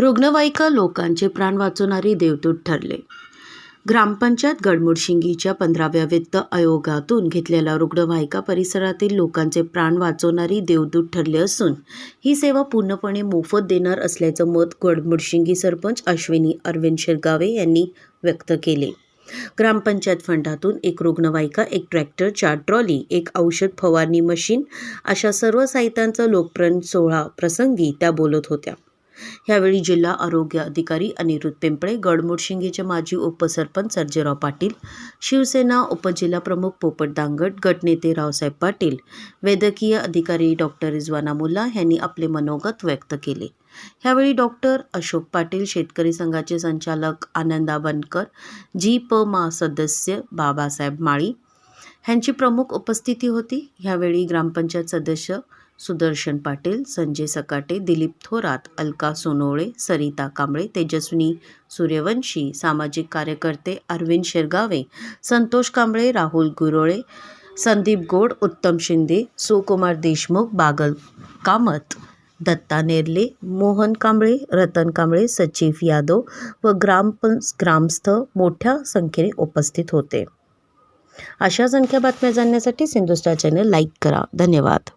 रुग्णवाहिका लोकांचे प्राण वाचवणारी देवदूत ठरले. ग्रामपंचायत गडमुडशिंगीच्या पंधराव्या वित्त आयोगातून घेतलेल्या रुग्णवाहिका परिसरातील लोकांचे प्राण वाचवणारी देवदूत ठरले असून ही सेवा पूर्णपणे मोफत देणार असल्याचं मत गडमुडशिंगी सरपंच अश्विनी अरविंद शिरगावे यांनी व्यक्त केले. ग्रामपंचायत फंडातून एक रुग्णवाहिका एक ट्रॅक्टर चार ट्रॉली एक औषध फवारणी मशीन अशा सर्व साहित्यांचा लोकप्रण सोहळा प्रसंगी त्या बोलत होत्या. यावेळी जिल्हा आरोग्य अधिकारी अनिरुद्ध पिंपळे गडमोडशिंगेचे माजी उपसरपंच सर्जेराव पाटील शिवसेना उपजिल्हाप्रमुख पोपट दांगट गटनेते रावसाहेब पाटील वैद्यकीय अधिकारी डॉक्टर रिजवाना मुल्ला यांनी आपले मनोगत व्यक्त केले. यावेळी डॉक्टर अशोक पाटील शेतकरी संघाचे संचालक आनंदा बनकर जी प मा सदस्य बाबासाहेब माळी ह्यांची प्रमुख उपस्थिती होती. यावेळी ग्रामपंचायत सदस्य सुदर्शन पाटील संजय सकाटे दिलीप थोरात अलका सोनोळे सरिता कांबळे तेजस्विनी सूर्यवंशी सामाजिक कार्यकर्ते अरविंद शिरगावे संतोष कांबळे राहुल गुरोळे संदीप गोड उत्तम शिंदे सुकुमार देशमुख बागल कामत दत्ता नेरले मोहन कांबळे रतन कांबळे सचिव यादव व ग्राम ग्रामस्थ मोठ्या संख्येने उपस्थित होते. अशा संख्या बातम्या जाणण्यासाठी सिंधुस्टार चॅनल लाईक करा. धन्यवाद.